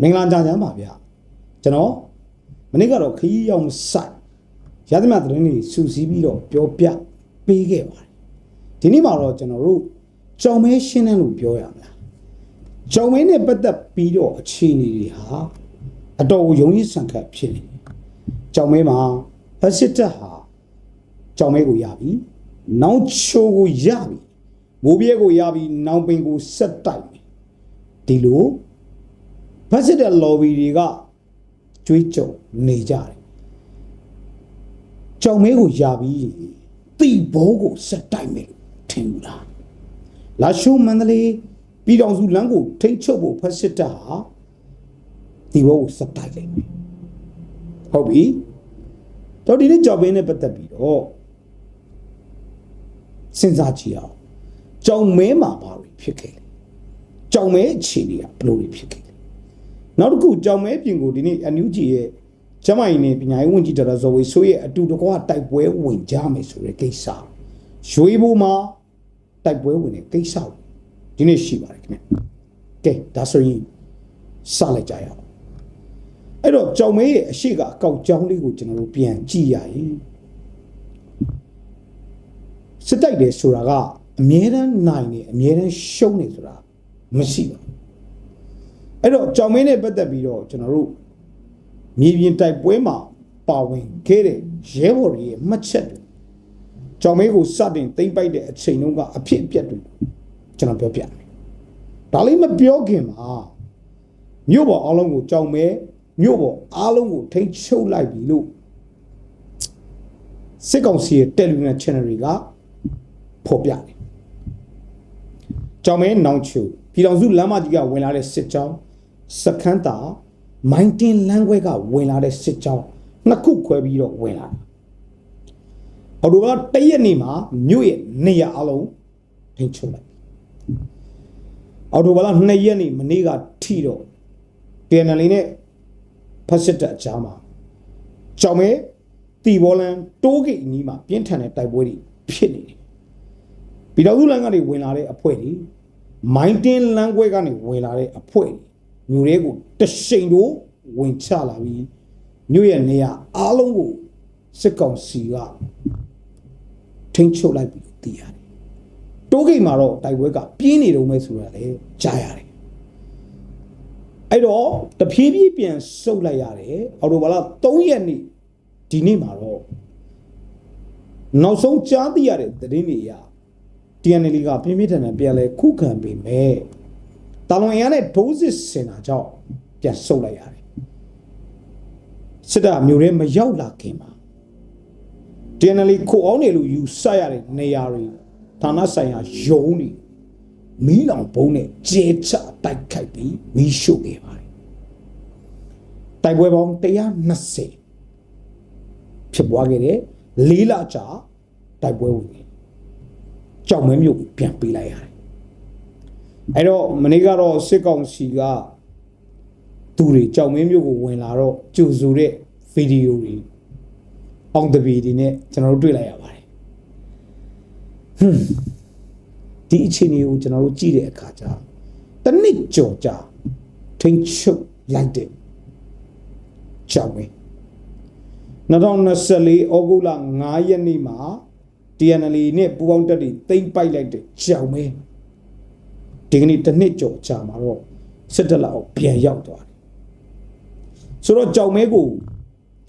မင်္ဂလာကြကြပါဗျာကျွန်တော်မနေ့ကတော့ခရီးရောက်မဆိုင်ရသမျှသတင်းတွေစူးစီးပြီးတော့ပြောပြပေးခဲ့ပါတယ်ဒီနေ့မှာတော့ကျွန်တော်တို့ကြောင်မဲရှင်းတယ်လို့ပြောရမလားကြောင်မဲနဲ့ပတ်သက်ပြီးတော့အခြေအနေတွေဟာအတော်ကိုယုံကြည်ဆန်ခတ်ဖြစ်နေတယ်ကြောင်မဲမှာဖက်စစ်တပ်ဟာကြောင်မဲကိုရပြီနောက်ချိုးကိုရပြီမိုးပြဲကိုရပြီနောင်ပင်ကိုဆက်တိုက်ပြီဒီလို ဖက်စစ်တဲ့ lobby တွေကကြွေးကြော်နေကြတယ်ကြောင်မဲကိုယာပြီးတိဘောကိုဆက်တိုက်မယ်လို့ထင်ဘူးလားလာရှိုးမန္တလေးပြည်တော်စုလမ်းကိုထိမ့်ချုပ်ဖို့ဖက်စစ်တပ်ဟာဒီဘောကိုဆက်တိုက်လိုက်မယ်ဟုတ်ပြီတော့ဒီနေ့ကြောင်မဲနဲ့ပတ်သက်ပြီးတော့စဉ်းစားကြည့်အောင်ကြောင်မဲမှာဘာတွေဖြစ်ခဲ့လဲကြောင်မဲအခြေအနေကဘယ်လိုတွေဖြစ်ခဲ့လဲ နောက်တစ်ခုကြောင်မဲပြင်ကိုဒီနေ့အန်ယူဂျီရဲ့ကျမိုင်းနဲ့ပညာရေးဝန်ကြီးဒေါက်တာဇော်ဝေဆိုးရဲ့အတူတကွာတိုက်ပွဲဝင်ကြမယ်ဆိုတဲ့ကိစ္စရွှေဘိုမှာတိုက်ပွဲဝင်တဲ့ကိစ္စကိုဒီနေ့ရှိပါတယ်ခင်ဗျကဲဒါဆိုရင်စလိုက်ကြရအောင်အဲ့တော့ကြောင်မဲရဲ့အရှိကအကောက်ကြောင်းလေးကိုကျွန်တော်တို့ပြန်ကြည့်ရရင်စစ်တိုက်တယ်ဆိုတာကအမြဲတမ်းနိုင်နေအမြဲတမ်းရှုံးနေဆိုတာမရှိပါဘူး အဲ့တော့ကြောင်မင်းနဲ့ပတ်သက်ပြီးတော့ကျွန်တော်တို့မြေပြင်တိုက်ပွဲမှာပါဝင်ခဲ့တဲ့ရဲဘော်တွေရဲ့မှတ်ချက်တွေကြောင်မင်းကိုစတင်သိမ့်ပိုက်တဲ့အချိန်တုန်းကအဖြစ်အပျက်တွေကျွန်တော်ပြောပြမယ်။ဒါလေးမပြောခင်မှာမြို့ပေါ်အားလုံးကိုကြောင်မဲမြို့ပေါ်အားလုံးကိုထိန်းချုပ်လိုက်ပြီလို့စစ်ကောင်စီရဲ့ Telegram channel တွေကဖော်ပြတယ်။ကြောင်မဲနောင်ချူပြည်တော်စုလမ်းမကြီးကဝင်လာတဲ့စစ်ကြောင်း စခန်းတာမိုင်းတင်လမ်းခွဲကဝင်လာတဲ့စစ်ကြောင်းနှစ်ခုခွဲပြီးတော့ဝင်လာတာအော်တိုဘာတရက်နေ့မှာမြို့ရဲ့နေရာအလုံးထိန်းချုပ်လိုက်အော်တိုဘာလ2ရက်နေ့မနေ့ကထိတော့ PNL နဲ့ဖက်စစ်တပ်အကြားမှာကြောင်မဲတီဘောလန်တိုးဂိတ်အနီးမှာပြင်းထန်တဲ့တိုက်ပွဲတွေဖြစ်နေတယ်ပြည်တော်စုလမ်းကနေဝင်လာတဲ့အဖွဲ့တွေမိုင်းတင်လမ်းခွဲကနေဝင်လာတဲ့အဖွဲ့တွေ မြို့တွေကိုတရှိန်တို့ဝင်ချလာပြီးမြို့ရဲ့နေရာအားလုံးကိုစစ်ကောင်စီကထိန်းချုပ်လိုက်ပြီလို့သိရတယ်။တိုးဂိတ်မှာတော့တိုက်ပွဲကပြင်းနေတော့မဲဆိုတာလည်းကြားရတယ်။အဲ့တော့တဖြည်းဖြည်းပြန်ဆုတ်လိုက်ရတယ်။အော်တိုဘာလ3ရက်နေ့ဒီနေ့မှာတော့နောက်ဆုံးကြားသိရတဲ့သတင်းတွေအရ TNL ကပြင်းပြထန်ထန်ပြန်လဲခုခံပေမဲ့ တာလွန်ရတဲ့ဒိုးစစ်စင်တာကြောင့်ပြန်ဆုတ်လိုက်ရတယ်စစ်တပ်မျိုးရဲမရောက်လာခင်မှာ TNL ခိုအောင်နေလို့ယူဆရတဲ့နေရာတွေဌာနဆိုင်ရာယုံတွေမီးလောင်ဘုံနဲ့ကျေချတိုက်ခိုက်ပြီးမီးရှို့ခဲ့ပါတယ်တိုက်ပွဲပေါင်း120ဖြစ်ပွားခဲ့တဲ့လေးလကြာတိုက်ပွဲဝင်ခဲ့ကြောက်မဲမြို့ကိုပြန်ပေးလိုက်ရတယ် အဲ့တော့မနေ့ကတော့စစ်ကောင်စီကသူတွေကြောက်မဲမြို့ကိုဝင်လာတော့ကြိုဆိုတဲ့ဗီဒီယိုတွေအောင်တပီတွေနဲ့ကျွန်တော်တို့တွေ့လိုက်ရပါတယ်ဟွန်းဒီအခြေအနေကိုကျွန်တော်တို့ကြည့်တဲ့အခါကျတနစ်ကြော်ကြာထိန်ချုပ်လိုက်တဲ့ကြောက်မဲ2024ဩဂုတ်လ9ရက်နေ့မှာ TNL နဲ့ပူးပေါင်းတက်တွေတိမ့်ပိုက်လိုက်တဲ့ကြောင်မဲ ဒီကနေ့တစ်နှစ်ကျော်ကြာမှာတော့စစ်တပ်လောက်ပြန်ရောက်သွားတယ်ဆိုတော့ကြောင်မဲကို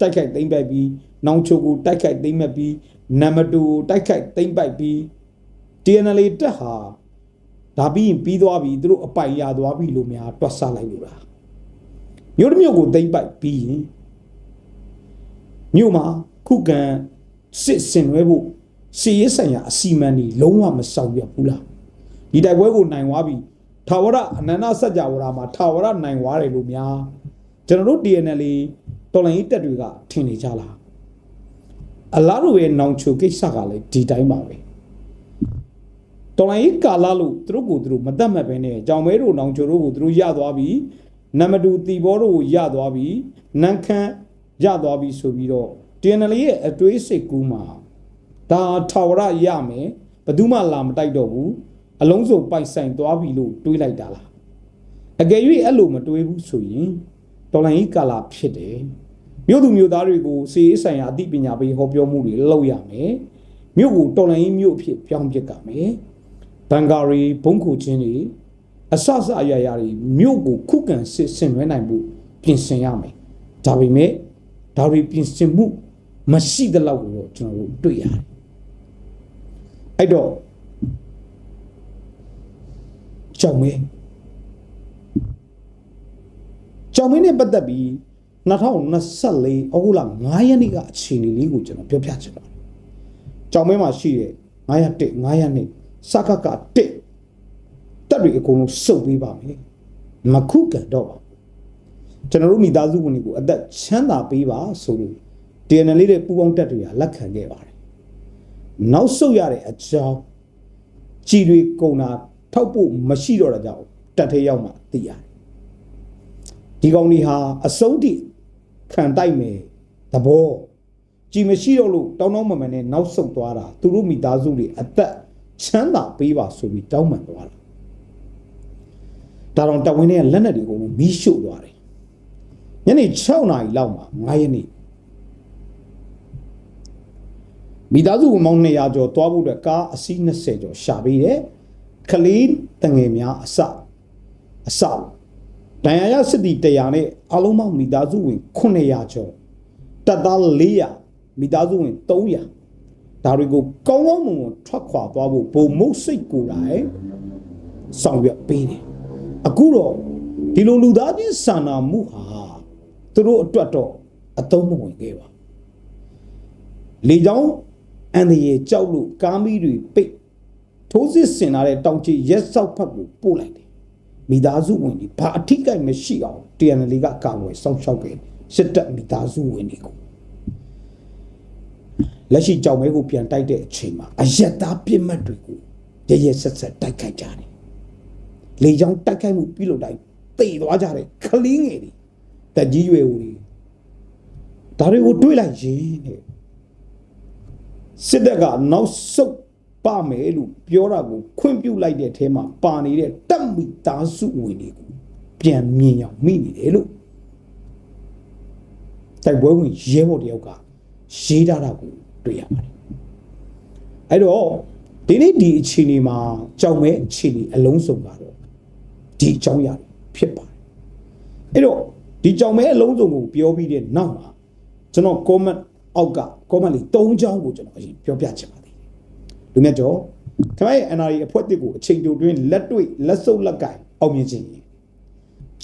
တိုက်ခိုက်သိမ့်ပိုက်ပြီးနောင်ချိုကိုတိုက်ခိုက်သိမ့်မှတ်ပြီးနံပါတ်2ကိုတိုက်ခိုက်သိမ့်ပိုက်ပြီး TNL တက်ဟာဒါပြီးရင်ပြီးသွားပြီသူတို့အပိုင်ရသွားပြီလို့များတွတ်ဆလိုက်လို့လားမြို့တစ်မြို့ကိုသိမ့်ပိုက်ပြီးရင်မြို့မှာခုခံစစ်ဆင်နွှဲဖို့စီရေးဆိုင်ရာအစီမံတွေလုံးဝမဆောင်ရွက်ဘူးလား ဒီတိုက်ပွဲကိုနိုင်သွားပြီထာဝရအနန္တစัจ java မှာထာဝရနိုင်သွားတယ်လို့များကျွန်တော်တို့ TNL တော်လိုင်းတက်တွေကထင်နေကြလားအလားတူရဲ့နောင်ချိုကိစ္စကလည်းဒီတိုင်းပါပဲတော်လိုင်းကာလာလို့သူတို့ကိုသူတို့မတတ်မှတ်ပဲနဲ့ကြောင်မဲတို့နောင်ချိုတို့ကိုသူတို့ရသွားပြီနံပါတ်2တီဘောတို့ကိုရသွားပြီနန်းခမ်းရသွားပြီဆိုပြီးတော့ TNL ရဲ့အတွေးစိတ်ကူးမှာဒါထာဝရရမယ်ဘယ်သူမှလာမတိုက်တော့ဘူး အလုံးစုံပိုက်ဆိုင်သွားပြီလို့တွေးလိုက်တာလားအကယ်၍အဲ့လိုမတွေးဘူးဆိုရင်တော်လိုင်းကြီးကာလာဖြစ်တယ်မြို့သူမြို့သားတွေကိုစီရေးဆိုင်ရာအသိပညာပေးဟောပြောမှုတွေလုပ်ရမယ်မြို့ကိုတော်လိုင်းကြီးမြို့အဖြစ်ပြောင်းပြစ်ကမယ်ဘန်ဂါရီဘုံခုချင်းတွေအဆအဆအရာရာတွေမြို့ကိုခုခံစစ်ဆင်နွှဲနိုင်မှုပြင်ဆင်ရမယ်ဒါပေမဲ့ဒါတွေပြင်ဆင်မှုမရှိတဲ့လောက်ကိုတော့ကျွန်တော်တို့တွေ့ရတယ်အဲ့တော့ ကြောင်မဲကြောင်မဲနဲ့ပတ်သက်ပြီး2024ဩဂုတ်လ9ရက်နေ့ကအခြေအနေလေးကိုကျွန်တော်ပြောပြချင်ပါတယ်ကြောင်မဲမှာရှိတဲ့901 902စကက1တက်တွေအကုန်လုံးစုပ်ပေးပါမယ်မခုကန်တော့ပါဘူးကျွန်တော်တို့မိသားစုဝင်တွေကိုအသက်ချမ်းသာပေးပါဆိုလို့ DNA လေးတွေပူပေါင်းတက်တွေကလက်ခံခဲ့ပါတယ်နောက်ဆုတ်ရတဲ့အကြောင်းကြည်တွေကုန်တာ ထောက်ဖို့မရှိတော့တဲ့ကြောင့်တက်ထဲရောက်မှသိရတယ်ဒီကောင်ဒီဟာအစုံးတိခံတိုက်မယ်သဘောကြည်မရှိတော့လို့တောင်းတောင်းမမှန်နဲ့နောက်ဆုတ်သွားတာသူတို့မိသားစုတွေအသက်ချမ်းသာပေးပါဆိုပြီးတောင်းပန်သွားတာဒါတော့တဝင်းတွေကလက်နက်တွေအကုန်လုံးမီးရှို့သွားတယ်ညနေ6နာရီလောက်မှာ9ရက်နေ့မိသားစုဝင်မောင်း200ကျော်သွားဖို့အတွက်ကားအစီး20ကျော်ရှာပေးတယ် ကလေးတငယ်များအစအစဒဏ်ရာရစစ်တီ100နဲ့အလုံးပေါင်းမိသားစုဝင်900ကျော်တပ်သား400မိသားစုဝင်300ဒါတွေကိုကောင်းကောင်းမွန်မွန်ထွက်ခွာသွားဖို့ဘုံမုတ်စိတ်ကိုယ်တိုင်ဆောင်ရွက်ပေးတယ်အခုတော့ဒီလိုလူသားချင်းစာနာမှုဟာသူတို့အတွက်တော့အသုံးမဝင်ခဲ့ပါလေကြောင်းအန်ဒီရဲ့ကြောက်လို့ကားမီးတွေပိတ် ထိုးစစ်ဆင်လာတဲ့တောင်ချီရက်ဆောက်ဖက်ကိုပို့လိုက်တယ်မိသားစုဝင်တွေဘာအထိကိမရှိအောင် TNL ကကာဝယ်စောင့်ရှောက်ခဲ့စစ်တပ်မိသားစုဝင်တွေကိုလက်ရှိကြောင်မဲကိုပြန်တိုက်တဲ့အချိန်မှာအယက်သားပြစ်မှတ်တွေကိုရရဆက်ဆက်တိုက်ခိုက်ကြတယ်လေကြောင်းတိုက်ခိုက်မှုပြုလုပ်တိုင်းတေသွားကြတယ်ခလင်းငယ်တွေတက်ကြီးရွယ်ဦးတွေဒါတွေကိုတွေးလိုက်ရင်တဲ့စစ်တပ်ကနောက်ဆုတ် ပါမယ်လို့ပြောတာကိုခွင့်ပြုလိုက်တဲ့အထဲမှာပါနေတဲ့တပ်မိသားစုဝင်တွေကိုပြန်မြင်အောင်မိနေတယ်လို့တိုက်ပွဲဝင်ရဲဘော်တယောက်ကရေးထားတာကိုတွေ့ရပါတယ်အဲ့တော့ဒီနေ့ဒီအခြေအနေမှာကြောင်မဲအခြေအနေအလုံးစုံကတော့ဒီအကြောင်းအရာဖြစ်ပါတယ်အဲ့တော့ဒီကြောင်မဲအလုံးစုံကိုပြောပြီးတဲ့နောက်မှာကျွန်တော် comment အောက်က comment လေး၃ချောင်းကိုကျွန်တော်အရင်ပြောပြချင်ပါတယ် လူမြတ်ကျော်ခင်ဗျားရဲ့ NRI အဖွဲ့တစ်ကိုအချိန်တိုတွင်းလက်တွေ့လက်စုပ်လက်ကင်အောင်မြင်ခြင်း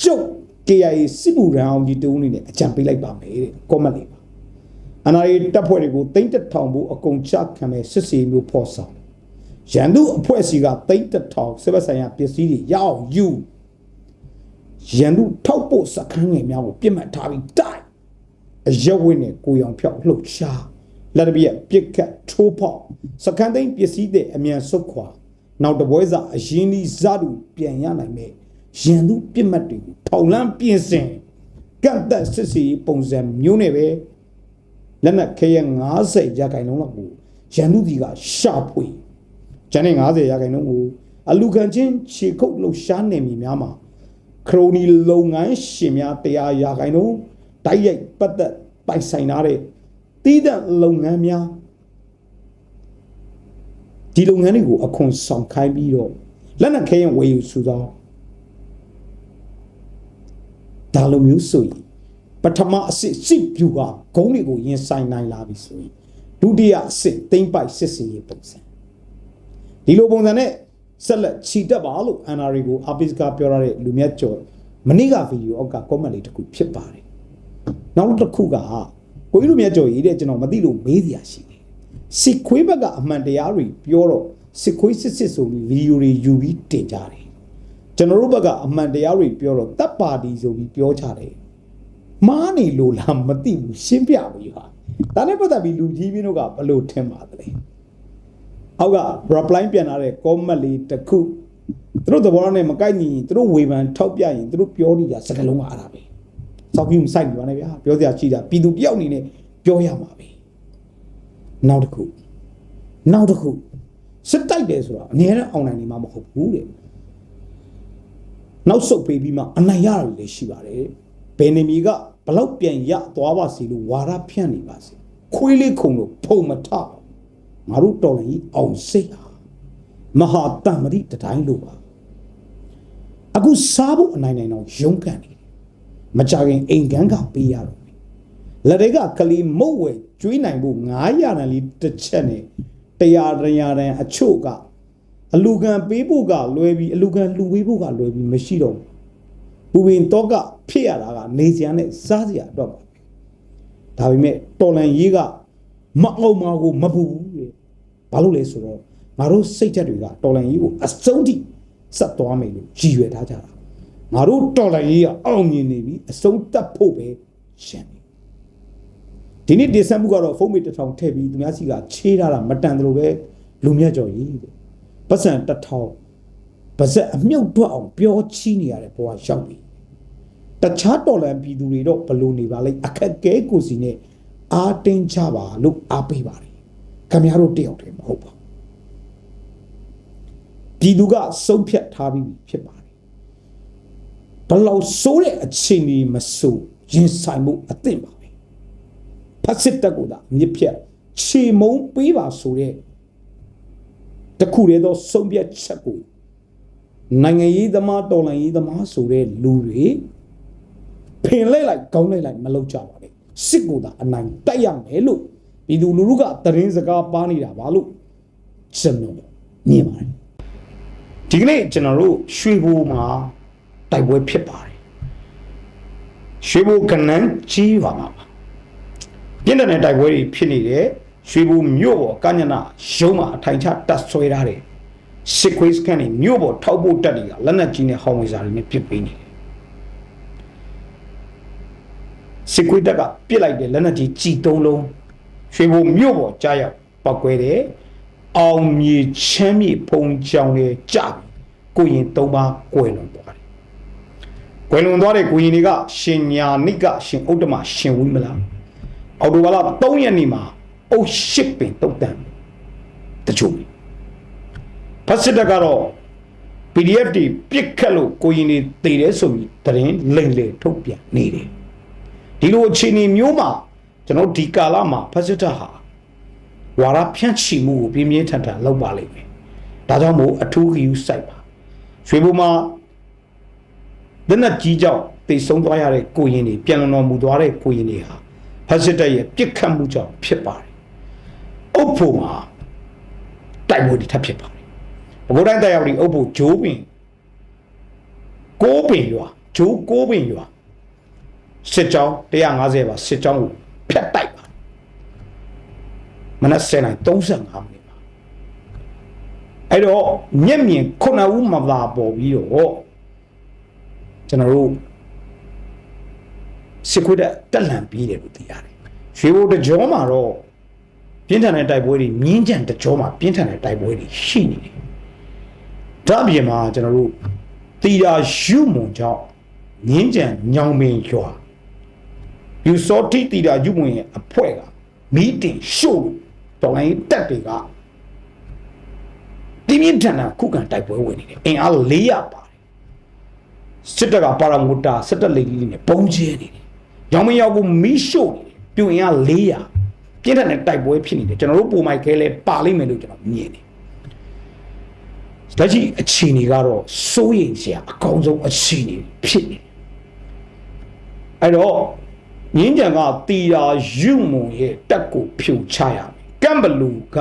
ကျုပ် KIA စစ်မှုရန်အောင်ကြီးတုံးနေတဲ့အကြံပေးလိုက်ပါမယ်တဲ့ comment လေးပါ NRI တပ်ဖွဲ့တွေကိုတိမ့်တက်ထောင်ဖို့အကုန်ချခံမဲ့စစ်စီမျိုးဖော်ဆောင်ရန်သူအဖွဲ့စီကတိမ့်တက်ထောင်စစ်ဘက်ဆိုင်ရာပစ္စည်းတွေရအောင်ယူရန်သူထောက်ဖို့စခန်းငယ်များကိုပြစ်မှတ်ထားပြီးတိုက်အရက်ဝင်းနဲ့ကိုရောင်ဖြောက်လှုပ်ရှား လက်တပြက်ပြစ်ခတ်ထိုးပေါက်စခန်းသိမ်းပစ္စည်းတဲ့အမြန်ဆုတ်ခွာနောက်တပွဲစာအရင်ဒီဇာတူပြန်ရနိုင်မဲ့ရန်သူပြစ်မှတ်တွေကိုထောင်လန်းပြင်ဆင်ကန့်သက်စစ်စီပုံစံမျိုးနဲ့ပဲလက်နက်ခဲရ90ရာခိုင်နှုန်းလောက်ကိုရန်သူတွေကရှာဖွေကျန်တဲ့90ရာခိုင်နှုန်းကိုအလူခံချင်းခြေခုပ်လှုပ်ရှားနေမိများမှာခရိုနီလုပ်ငန်းရှင်များတရားရာခိုင်နှုန်းတိုက်ရိုက်ပတ်သက်ပိုင်ဆိုင်ထားတဲ့ တီးတဲ့လုပ်ငန်းများဒီလုပ်ငန်းတွေကိုအခွန်ဆောင်ခိုင်းပြီးတော့လက်နက်ခဲရင်ဝယ်ယူစုသောဒါလိုမျိုးဆိုရင်ပထမအစစ်စစ်ပြူကဂုံးတွေကိုရင်ဆိုင်နိုင်လာပြီဆိုရင်ဒုတိယအစစ်သိမ့်ပိုက်စစ်စီရေးပုံစံဒီလိုပုံစံနဲ့ဆက်လက်ခြိတက်ပါလို့ NRA ကိုအပိစကပြောရတဲ့လူမြတ်ကျော်မနေ့ကဗီဒီယိုအောက်က comment လေးတစ်ခုဖြစ်ပါတယ်နောက်တစ်ခုက ကိုကြီးလူမြတ်ကျော်ရေးတဲ့ကျွန်တော်မသိလို့မေးစရာရှိတယ်စစ်ခွေးဘက်ကအမှန်တရားတွေပြောတော့စစ်ခွေးစစ်စစ်ဆိုပြီးဗီဒီယိုတွေယူပြီးတင်ကြတယ်ကျွန်တော်တို့ဘက်ကအမှန်တရားတွေပြောတော့တပ်ပါတီဆိုပြီးပြောကြတယ်မားနေလို့လားမသိဘူးရှင်းပြဘူးဟာဒါနဲ့ပတ်သက်ပြီးလူကြီးပြင်းတို့ကဘလို့ထင်ပါသလဲအောက်က reply ပြန်လာတဲ့ comment လေးတစ်ခုသူတို့သဘောနဲ့မကိုက်ညီရင်သူတို့ဝေဖန်ထောက်ပြရင်သူတို့ပြောနေတာစကားလုံးကအားတာပဲ စောက်ပြီးမစိုက်နေပါနဲ့ဗျာပြောစရာရှိတာပြည်သူတယောက်အနေနဲ့ပြောရမှာပဲနောက်တစ်ခုနောက်တစ်ခုစစ်တိုက်တယ်ဆိုတာအများနဲ့ online နေမှာမဟုတ်ဘူးတဲ့နောက်ဆုတ်ပေးပြီးမှအနိုင်ရတာတွေလည်းရှိပါတယ်ဘယ်နေမီကဘလောက်ပြန်ရသွားပါစီလို့ဝါရဖြန့်နေပါစေခွေးလေးခုံလို့ဖုံမထအောင်ငါတို့တော်လည်းကြီးအောင်စိတ်ဟာမဟာတမ္မရိတတိုင်းလို့ပါအခုစားဖို့အနိုင်နိုင်တော့ရုန်းကန်နေတယ် မကြခင်အိမ်ကန်းကပေးရတော့မယ်လက်တွေကကလေးမုတ်ဝဲကျွေးနိုင်ဖို့900တန်လေးတစ်ချက်နဲ့တရားတရားတန်အချို့ကအလူခံပေးဖို့ကလွယ်ပြီးအလူခံလှူပေးဖို့ကလွယ်ပြီးမရှိတော့ဘူးပူပင်တော့ကဖြစ်ရတာကနေစရာနဲ့စားစရာတော့ပါဒါပေမဲ့တော်လန်ရေးကမအောင်မကိုမပူဘူးတဲ့ဘာလို့လဲဆိုတော့ငါတို့စိတ်ဓာတ်တွေကတော်လန်ရေးကိုအစုံထိဆက်သွားမယ်လို့ရည်ရွယ်ထားကြတာ ငါတို့တော်လန်ရေးကအောင်မြင်နေပြီအစုံတက်ဖို့ပဲရှင်းတယ်ဒီနေ့ဒီဇင်ဘာကတော့ဖုန်းမေတစ်ထောင်ထည့်ပြီးသူများစီကချေးထားတာမတန်တယ်လို့ပဲလူမြတ်ကြော်ကြီးတဲ့ပတ်စံတစ်ထောင်ပါဇက်အမြုပ်တွက်အောင်ပြောချီးနေရတဲ့ဘဝရောက်ပြီတခြားတော်လန်ပြည်သူတွေတော့ဘလို့နေပါလိမ့်အခက်ခဲကိုစီနဲ့အားတင်းချပါလို့အားပေးပါတယ်ခင်ဗျားတို့တယောက်တည်းမဟုတ်ပါဘူးပြည်သူကစုံဖြတ်ထားပြီးဖြစ်ပါတယ် ဘလောက်ဆိုးတဲ့အခြေအနေမဆိုးရင်ဆိုင်မှုအသင့်ပါပဲဖတ်စစ်တက်ကိုသာမြစ်ဖြတ်ခြေမုံပေးပါဆိုတဲ့တခုတည်းသောဆုံးဖြတ်ချက်ကိုနိုင်ငံရေးသမားတော်လှန်ရေးသမားဆိုတဲ့လူတွေဖင်လိုက်လိုက်ကောင်းလိုက်လိုက်မလုပ်ကြပါနဲ့စစ်ကိုသာအနိုင်တိုက်ရမယ်လို့ပြည်သူလူထုကသတင်းစကားပါနေတာပါလို့ကျွန်တော်မြင်ပါတယ်ဒီကနေ့ကျွန်တော်တို့ရွှေဘိုမှာ တိုက်ပွဲဖြစ်ပါတယ်ရွှေဘိုကနန်းကြီးပါမှာပါပြင်းတဲ့တိုက်ပွဲတွေဖြစ်နေတယ်ရွှေဘိုမြို့ပေါ်ကညနာရုံးမှာအထိုင်ချတက်ဆွဲထားတယ်စစ်ခွေးစကန်နေမြို့ပေါ်ထောက်ဖို့တက်တွေကလက်နက်ကြီးနဲ့ဟောင်းဝင်စားတွေနဲ့ပစ်ပေးနေတယ်စစ်ခွေးတက်ကပစ်လိုက်တဲ့လက်နက်ကြီးကြည်သုံးလုံးရွှေဘိုမြို့ပေါ်ကြားရောက်ပောက်ကွဲတယ်အောင်မြေချမ်းမြေဖုံကြောင်တွေကြပြီကိုရင်သုံးပါးကွယ်လွန်သွားတယ် ကွယ်လွန်သွားတဲ့ကိုရင်တွေကရှင်ညာနိကရှင်ဥဒ္ဓမရှင်ဝိမလာအော်တိုဘာလ3ရက်နေ့မှာအုတ်ရှစ်ပင်တုတ်တန်တချို့ဖတ်စစ်တပ်ကတော့ PDF တွေပြစ်ခတ်လို့ကိုရင်တွေတည်တယ်ဆိုပြီးတရင်လိမ့်လေထုတ်ပြန်နေတယ်ဒီလိုအခြေအနေမျိုးမှာကျွန်တော်ဒီကာလမှာဖတ်စစ်တပ်ဟာဝါရဖြန့်ချီမှုကိုပြင်းပြင်းထန်ထန်လုပ်ပါလိမ့်မယ်ဒါကြောင့်မို့အထူးဂရုစိုက်ပါရွှေဘုံမှာ ဒနတ်ကြီးကြောင့်တိတ်ဆုံးသွားရတဲ့ကိုရင်တွေပြန်လည်တော်မူသွားတဲ့ကိုရင်တွေဟာဖတ်စစ်တပ်ရဲ့ပြစ်ခတ်မှုကြောင့်ဖြစ်ပါတယ်အုပ်ဖို့မှာတိုက်ပွဲတွေထပ်ဖြစ်ပါတယ်ဘကိုးတိုင်းတိုက်ရောက်ဒီအုပ်ဖို့ဂျိုးပင်ကိုးပင်ရွာဂျိုးကိုးပင်ရွာစစ်ကြောင်း150ပါစစ်ကြောင်းကိုဖျက်တိုက်ပါမနက်7:35မိနစ်ပါအဲ့တော့မျက်မြင်ခုနဦးမသာပေါ်ပြီးတော့ ကျွန်တော်တို့စစ်ခွေးတက်လန်ပြီးတယ်လို့သိရတယ်ရွှေဘိုတကြောမှာတော့ပြင်းထန်တဲ့တိုက်ပွဲတွေမြင်းကြံတကြောမှာပြင်းထန်တဲ့တိုက်ပွဲတွေရှိနေတယ်ဒါအပြင်မှာကျွန်တော်တို့တီရာယူမွန်ကြောင့်မြင်းကြံညောင်ပင်ရွာယူစောတိတီရာယူမွန်ရဲ့အဖွဲ့ကမီတင်ရှို့တော်လိုင်းတက်တွေကပြင်းပြင်းထန်ထန်ခုခံတိုက်ပွဲဝင်နေတယ်အင်အား400ပါတယ် စစ်တပ်ကပါရာမိုတာစစ်တပ်လေကြီးနဲ့ပုံကျဲနေတယ်ရောင်မရောက်ကိုမီးရှို့နေတယ်ပြူအင်အား400ပြင်းထန်တဲ့တိုက်ပွဲဖြစ်နေတယ်ကျွန်တော်တို့ပုံမိုက်ခဲလဲပါလိမ့်မယ်လို့ကျွန်တော်မြင်တယ်လက်ရှိအခြေအနေကတော့စိုးရိမ်စရာအကောင်းဆုံးအခြေအနေဖြစ်နေတယ်အဲ့တော့ငင်းကြံကတီရာယူမုံရဲ့တက်ကိုဖြူချရမယ်ကမ်ဘလူက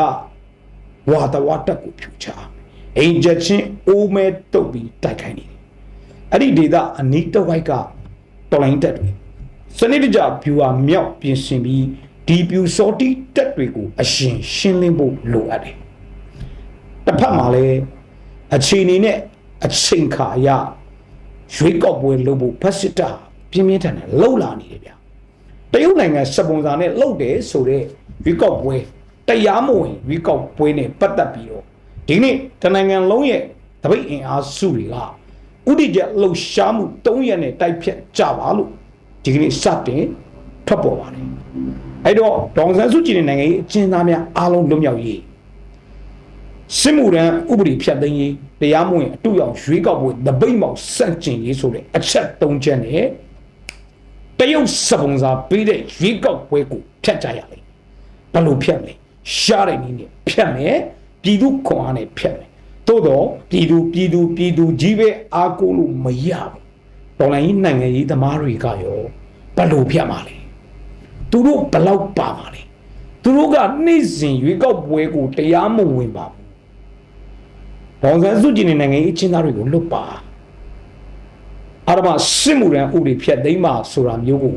ဝါတဝါတက်ကိုဖြူချရမယ်အင်ဂျက်ချင်းအိုးမဲတုတ်ပြီးတိုက်ခိုင်းနေတယ် အဲ့ဒီဒေတာအနီးတစ်ဝိုက်ကတော်လိုင်းတက်တွေစနစ်တကျဖြူဟာမြောက်ပြင်ဆင်ပြီးဒီဖြူစောတိတက်တွေကိုအရှင်ရှင်းလင်းဖို့လိုအပ်တယ်တစ်ဖက်မှာလည်းအခြေအနေနဲ့အချိန်ခါအရရွေးကောက်ပွဲလုပ်ဖို့ဖက်စစ်တာပြင်းပြင်းထန်ထန်လှုပ်လာနေတယ်ဗျတရုတ်နိုင်ငံစပုံစာနဲ့လှုပ်တယ်ဆိုတော့ရွေးကောက်ပွဲတရားမဝင်ရွေးကောက်ပွဲနဲ့ပတ်သက်ပြီးတော့ဒီနေ့တနိုင်ငံလုံးရဲ့တပိတ်အင်အားစုတွေက ဥဒိကျလှုပ်ရှားမှု၃ရက်နဲ့တိုက်ဖြတ်ကြပါလို့ဒီကနေ့စတင်ထွက်ပေါ်ပါတယ်အဲ့တော့ဒေါန်ဆန်းစုကြည်နဲ့နိုင်ငံရေးအကျဉ်းသားများအားလုံးလွတ်မြောက်ရေးစစ်မှုရန်ဥပဒေဖြတ်သိမ်းရေးတရားမဝင်အတူရောက်ရွေးကောက်ပွဲတပိတ်မောက်စန့်ကျင်ရေးဆိုတဲ့အချက်၃ချက်နဲ့တရုတ်စပုံစာပေးတဲ့ရွေးကောက်ပွဲကိုဖြတ်ကြရလိမ့်ဘယ်လိုဖြတ်မလဲရှားတဲ့နည်းနဲ့ဖြတ်မယ်ပြည်သူခွန်အားနဲ့ဖြတ်မယ် သို့တော့ပြည်သူပြည်သူပြည်သူကြီးပဲအားကိုးလို့မရဘူးတော်လိုင်းကြီးနိုင်ငံရေးသမားတွေကရောဘယ်လိုဖြတ်မှာလဲသူတို့ဘယ်လောက်ပါမှာလဲသူတို့ကနေ့စဉ်ရွေးကောက်ပွဲကိုတရားမဝင်ပါဘူးဒေါန်ဆန်းစုကြည်နဲ့နိုင်ငံရေးအချင်းသားတွေကိုလွတ်ပါအာရမစစ်မှုရန်ဥပဒေဖြတ်သိမ်းပါဆိုတာမျိုးကို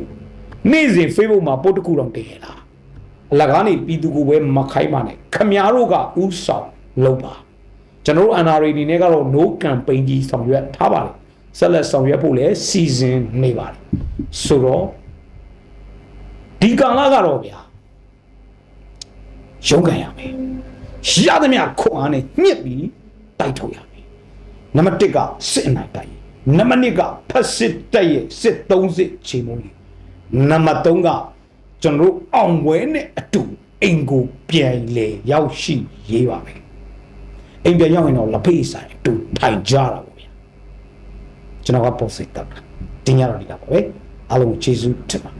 နေ့စဉ် Facebook မှာပို့တစ်ခုတော့တည်ရလားအလကားနေပြည်သူကိုပဲမခိုင်းပါနဲ့ခမားတို့ကဥဆောင်လုပ်ပါ ကျွန်တော်တို့ NRA ဒီနေ့ကတော့ no campaign ကြီးဆောင်ရွက်ထားပါလေဆက်လက်ဆောင်ရွက်ဖို့လည်းစီစဉ်နေပါတယ်ဆိုတော့ဒီကာလကတော့ဗျာရုန်းကန်ရမယ်ရသမျှခွန်အားနဲ့ညှစ်ပြီးတိုက်ထုတ်ရမယ်နံပါတ်1ကစစ်အနိုင်တိုက်ရေးနံပါတ်2ကဖက်စစ်တိုက်ရဲ့စစ်သုံးစစ်ချိန်မုံကြီးနံပါတ်3ကကျွန်တော်တို့အောင်ပွဲနဲ့အတူအိမ်ကိုပြန်လေရောက်ရှိရေးပါမယ် အိမ်ပြန်ရောက်ရင်တော့လက်ဖေးဆိုင်အတူထိုင်ကြတာပေါ့ဗျာကျွန်တော်ကပေါ်စိတ်တက်တာတင်ရတော့ဒီကပါပဲအားလုံးကိုကျေးဇူးတင်ပါ